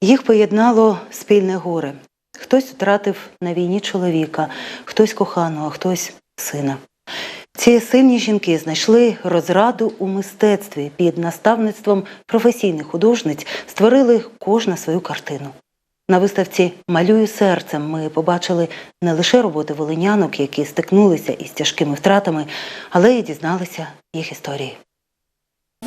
Їх поєднало спільне горе. Хтось втратив на війні чоловіка, хтось коханого, хтось сина. Ці сильні жінки знайшли розраду у мистецтві під наставництвом професійних художниць, створили кожна свою картину. На виставці Малюю серцем ми побачили не лише роботи волинянок, які стикнулися із тяжкими втратами, але й дізналися їх історії.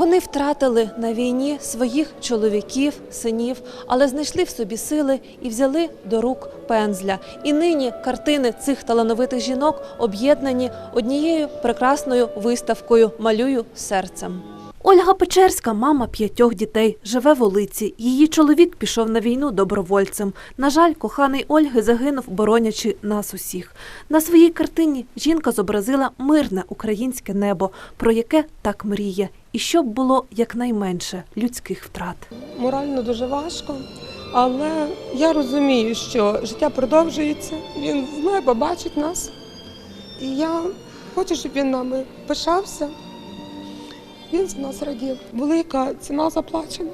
Вони втратили на війні своїх чоловіків, синів, але знайшли в собі сили і взяли до рук пензля. І нині картини цих талановитих жінок об'єднані однією прекрасною виставкою Малюю серцем. Ольга Печерська, мама п'ятьох дітей, живе в Олиці. Її чоловік пішов на війну добровольцем. На жаль, коханий Ольги загинув, боронячи нас усіх. На своїй картині жінка зобразила мирне українське небо, про яке так мріє, і щоб було якнайменше людських втрат. морально дуже важко, але я розумію, що життя продовжується, він з неба бачить нас. І я хочу, щоб він нами пишався. Він за нас радів. Велика ціна заплачена.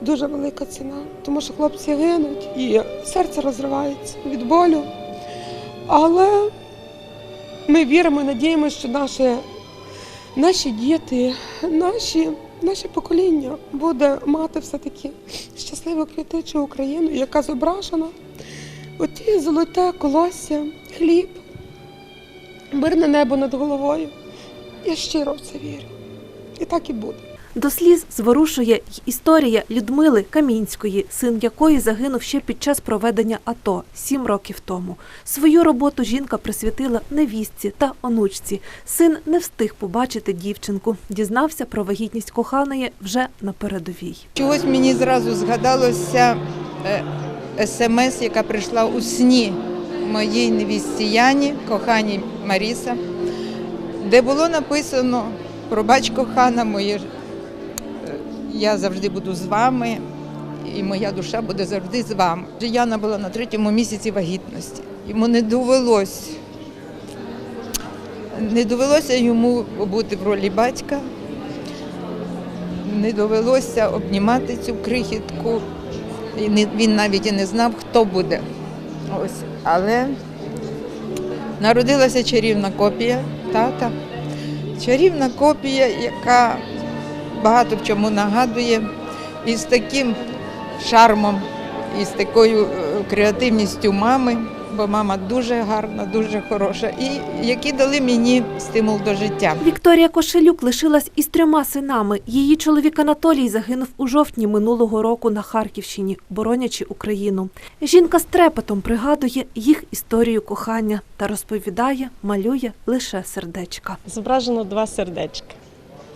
Дуже велика ціна, тому що хлопці гинуть і серце розривається від болю. Але ми віримо і надіємося, що наші, наші діти, наші наше покоління буде мати все-таки щасливу квітучу Україну, яка зображена оті золоте колосся, хліб, мирне небо над головою. Я щиро в це вірю. І так і буде. До сліз зворушує й історія Людмили Камінської, син якої загинув ще під час проведення АТО сім років тому. Свою роботу жінка присвятила невістці та онучці. Син не встиг побачити дівчинку. Дізнався про вагітність коханої вже на передовій. Чогось мені зразу згадалося е, смс, яка прийшла у сні моїй невістці Яні, коханій Маріса, де було написано пробач кохана моє, я завжди буду з вами, і моя душа буде завжди з вами. Яна була на третьому місяці вагітності. Йому не довелось. Не довелося йому бути в ролі батька, не довелося обнімати цю крихітку. І він навіть і не знав, хто буде. Ось. Але народилася чарівна копія тата. Чарівна копія, яка багато в чому нагадує, і з таким шармом, і з такою е, креативністю мами, бо мама дуже гарна, дуже хороша, і які дали мені стимул до життя. Вікторія Кошелюк лишилась із трьома синами. Її чоловік Анатолій загинув у жовтні минулого року на Харківщині, боронячи Україну. Жінка з трепетом пригадує їх історію кохання та розповідає, малює лише сердечка. зображено два сердечка.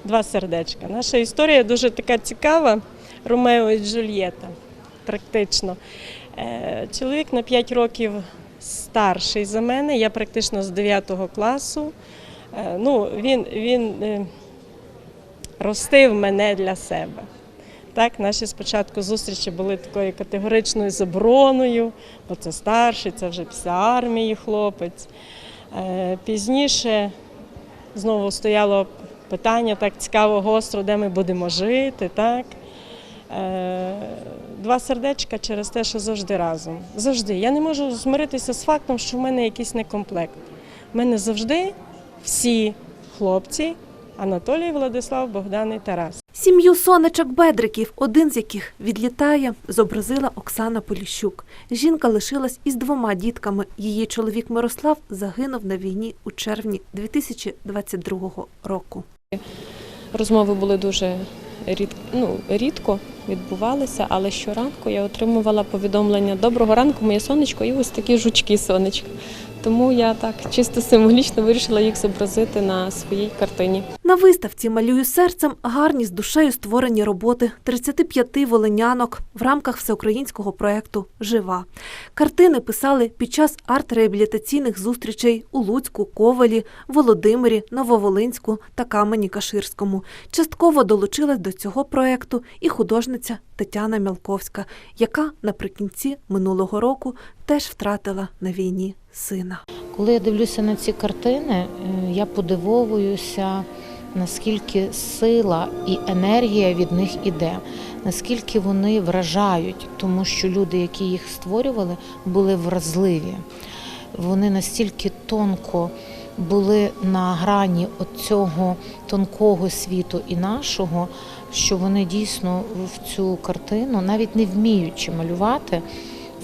Два сердечка. Наша історія дуже така цікава. Ромео і Джульєта, практично. Е, Чоловік на 5 років старший за мене, я практично з 9 класу. Е, Ну, він, він е, ростив мене для себе. Так, наші спочатку зустрічі були такою категоричною забороною, бо це старший, це вже після армії хлопець. Пізніше знову стояло питання так цікаво, гостро, де ми будемо жити. Так? Е, Два сердечка через те, що завжди разом. Завжди. Я не можу змиритися з фактом, що в мене якийсь некомплект. У мене завжди всі хлопці Анатолій, Владислав, Богдан і Тарас. Сім'ю сонечок Бедриків, один з яких відлітає, зобразила Оксана Поліщук. Жінка лишилась із двома дітками. Її чоловік Мирослав загинув на війні у червні 2022 року. Розмови були дуже рід, ну, рідко відбувалися, але щоранку я отримувала повідомлення Доброго ранку, моє сонечко, і ось такі жучки сонечко. Тому я так чисто символічно вирішила їх зобразити на своїй картині. На виставці Малюю серцем гарні з душею створені роботи 35 волинянок в рамках всеукраїнського проєкту Жива. Картини писали під час арт-реабілітаційних зустрічей у Луцьку, Ковелі, Володимирі, Нововолинську та Камені-Каширському. Частково долучилась до цього проєкту і художниця Тетяна Мялковська, яка наприкінці минулого року теж втратила на війні сина. Коли я дивлюся на ці картини, е, я подивовуюся наскільки сила і енергія від них іде, наскільки вони вражають, тому що люди, які їх створювали, були вразливі. Вони настільки тонко були на грані цього тонкого світу і нашого, що вони дійсно в цю картину, навіть не вміючи малювати,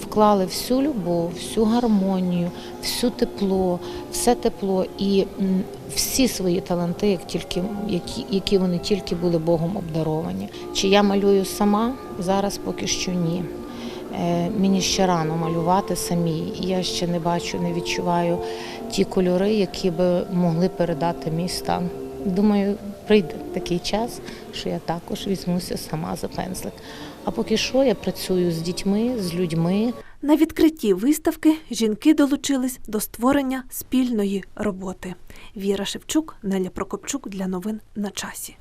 вклали всю любов, всю гармонію, всю тепло, все тепло і всі свої таланти, як тільки, які, які вони тільки були Богом обдаровані. Чи я малюю сама? Зараз поки що ні. Е, Мені ще рано малювати самій. Я ще не бачу, не відчуваю ті кольори, які би могли передати мій стан. Думаю, прийде такий час, що я також візьмуся сама за пензлик. А поки що я працюю з дітьми, з людьми. На відкритті виставки жінки долучились до створення спільної роботи. Віра Шевчук, Неля Прокопчук для новин на часі.